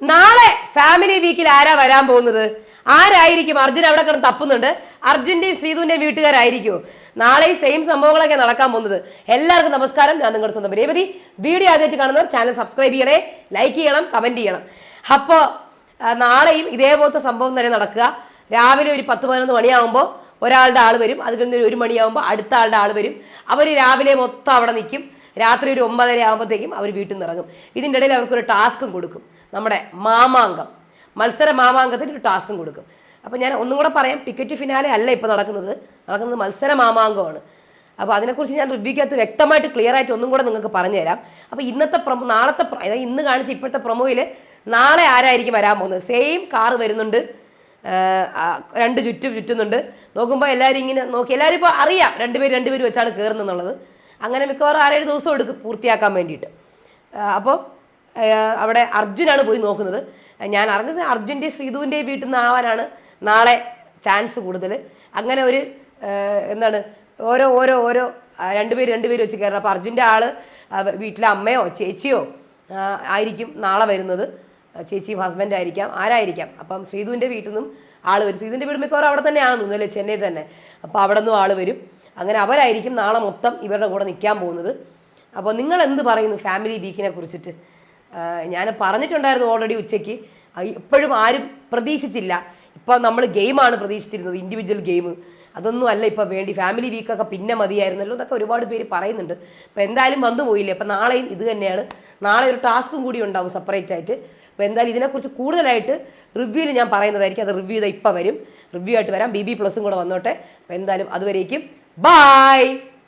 നാളെ ഫാമിലി വീക്കിൽ ആരാ വരാൻ പോകുന്നത്? ആരായിരിക്കും? അർജുൻ അവിടെ കിടന്ന് തപ്പുന്നുണ്ട്. അർജുന്റെയും ശ്രീധുവിന്റെയും വീട്ടുകാരായിരിക്കുമോ നാളെ ഈ സെയിം സംഭവങ്ങളൊക്കെ നടക്കാൻ പോകുന്നത്. എല്ലാവർക്കും നമസ്കാരം. ഞാൻ നിങ്ങളുടെ സ്വന്തം രേവതി. വീഡിയോ ആദ്യമായിട്ട് കാണുന്നവർ ചാനൽ സബ്സ്ക്രൈബ് ചെയ്യണേ ലൈക്ക് ചെയ്യണം കമന്റ് ചെയ്യണം. അപ്പോൾ നാളെയും ഇതേപോലത്തെ സംഭവം തന്നെ നടക്കുക. രാവിലെ ഒരു പത്ത് പതിനൊന്ന് മണിയാകുമ്പോൾ ഒരാളുടെ ആൾ വരും. അത് കഴിഞ്ഞ് ഒരു മണിയാകുമ്പോൾ അടുത്ത ആളുടെ ആൾ വരും. അവർ രാവിലെ മൊത്തം അവിടെ നിൽക്കും. രാത്രി ഒരു ഒമ്പതര ആകുമ്പോഴത്തേക്കും അവർ വീട്ടിൽ നിന്ന് ഇറങ്ങും. ഇതിന്റെ ഇടയിൽ അവർക്കൊരു ടാസ്കും കൊടുക്കും. നമ്മുടെ മാമാങ്കം. മത്സര മാമാങ്കത്തിന് ഒരു ടാസ്കും കൊടുക്കും. അപ്പോൾ ഞാൻ ഒന്നും കൂടെ പറയാം ടിക്കറ്റ് ഫിനാലെ അല്ല ഇപ്പോൾ നടക്കുന്നത്. നടക്കുന്നത് മത്സര മാമാങ്കമാണ്. അപ്പോൾ അതിനെക്കുറിച്ച് ഞാൻ റിവ്യൂക്കകത്ത് വ്യക്തമായിട്ട് ക്ലിയർ ആയിട്ട് ഒന്നും കൂടെ നിങ്ങൾക്ക് പറഞ്ഞു തരാം അപ്പോൾ ഇന്നത്തെ പ്രൊമോ നാളത്തെ അതായത് ഇന്ന് കാണിച്ച ഇപ്പോഴത്തെ പ്രൊമോയിൽ നാളെ ആരായിരിക്കും വരാൻ പോകുന്നത്? സെയിം കാറ് വരുന്നുണ്ട്. രണ്ട് ചുറ്റും ചുറ്റുന്നുണ്ട്. നോക്കുമ്പോൾ എല്ലാവരും ഇങ്ങനെ നോക്കി. എല്ലാവരും ഇപ്പോൾ അറിയാം. രണ്ടുപേർ രണ്ടുപേർ വെച്ചാണ് കയറുന്നതെന്നുള്ളത് അങ്ങനെ മിക്കവാറും ആറേഴ് ദിവസം എടുക്കും പൂർത്തിയാക്കാൻ വേണ്ടിയിട്ട്. അപ്പോൾ അവിടെ അർജുനാണ് പോയി നോക്കുന്നത്. ഞാൻ അറിഞ്ഞ അർജുന്റെ ശ്രീധുവിന്റെ വീട്ടിൽ നിന്ന് ആവാനാണ് നാളെ ചാൻസ് കൂടുതൽ. അങ്ങനെ ഒരു എന്താണ് ഓരോ ഓരോ ഓരോ രണ്ടുപേര് രണ്ടുപേര് വെച്ച് കയറണം. അപ്പോൾ അർജുന്റെ ആൾ വീട്ടിലെ അമ്മയോ ചേച്ചിയോ ആയിരിക്കും നാളെ വരുന്നത്. ചേച്ചിയും ഹസ്ബൻഡ് ആയിരിക്കാം. ആരായിരിക്കാം? അപ്പം ശ്രീധുവിന്റെ വീട്ടിൽ നിന്നും ആൾ വരും. ശ്രീധുവിന്റെ വീട് മിക്കവാറും അവിടെ തന്നെയാണ് തോന്നുന്നു ചെന്നൈ തന്നെ. അപ്പോൾ അവിടെ നിന്നും ആൾ വരും. അങ്ങനെ അവരായിരിക്കും നാളെ മൊത്തം ഇവരുടെ കൂടെ നിൽക്കാൻ പോകുന്നത്. അപ്പോൾ നിങ്ങൾ എന്ത് പറയുന്നു ഫാമിലി വീക്കിനെ കുറിച്ചിട്ട്? ഞാൻ പറഞ്ഞിട്ടുണ്ടായിരുന്നു ഓൾറെഡി ഉച്ചയ്ക്ക്. ഇപ്പോഴും ആരും പ്രതീക്ഷിച്ചില്ല. ഇപ്പോൾ നമ്മൾ ഗെയിമാണ് പ്രതീക്ഷിച്ചിരുന്നത് ഇൻഡിവിജ്വൽ ഗെയിം അതൊന്നും അല്ല ഇപ്പോൾ വേണ്ടി. ഫാമിലി വീക്കൊക്കെ പിന്നെ മതിയായിരുന്നല്ലോ എന്നൊക്കെ ഒരുപാട് പേര് പറയുന്നുണ്ട്. അപ്പോൾ എന്തായാലും വന്നു പോയില്ലേ? അപ്പോൾ നാളെയും ഇത് തന്നെയാണ്. നാളെ ഒരു ടാസ്കും കൂടി ഉണ്ടാവും സെപ്പറേറ്റ് ആയിട്ട്. അപ്പോൾ എന്തായാലും ഇതിനെക്കുറിച്ച് കൂടുതലായിട്ട് റിവ്യൂവിൽ ഞാൻ പറയുന്നതായിരിക്കും. അത് റിവ്യൂ ചെയ്താൽ ഇപ്പം വരും. റിവ്യൂ ആയിട്ട് വരാം. ബി ബി പ്ലസും കൂടെ വന്നോട്ടെ. അപ്പോൾ എന്തായാലും അതുവരേക്കും Bye!